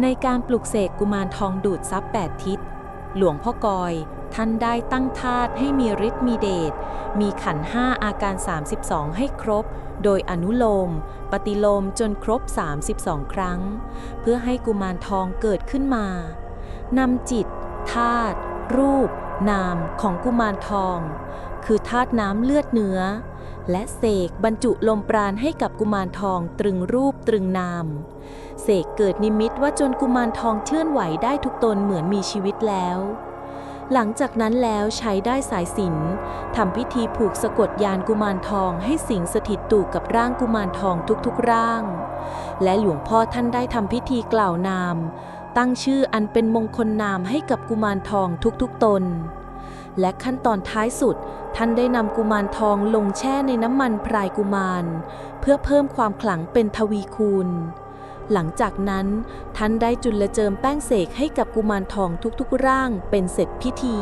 ในการปลุกเสกกุมารทองดูดซับแปดทิศ หลวงพ่อกอย ท่านได้ตั้งธาตุให้มีฤทธิ์มีเดช มีขันห้าอาการ 32 ให้ครบ โดยอนุโลม ปฏิโลมจนครบ 32 ครั้ง เพื่อให้กุมารทองเกิดขึ้นมานำจิตธาตุรูป นามของกุมารทอง คือธาตุน้ำเลือดเนื้อ และเสกบรรจุลมปราณให้กับกุมารทองตรึงรูปตรึงนาม เสกเกิดนิมิตว่าจนกุมารทองเชื่อนไหวได้ทุกตนเหมือนมีชีวิตแล้ว หลังจากนั้นแล้วใช้ได้สายสินทำพิธีผูกสะกดยานกุมารทองให้สิงสถิตตู่กับร่างกุมารทองทุกๆร่าง และหลวงพ่อท่านได้ทำพิธีกล่าวนาม ตั้งชื่ออันเป็นมงคลนามให้กับกุมารทองทุกๆตน และขั้นตอนท้ายสุด ท่านได้นำกุมารทองลงแช่ในน้ำมันพรายกุมาร เพื่อเพิ่มความขลังเป็นทวีคูณ หลังจากนั้น ท่านได้จุลเจิมแป้งเสกให้กับกุมารทองทุกๆร่างเป็นเสร็จพิธี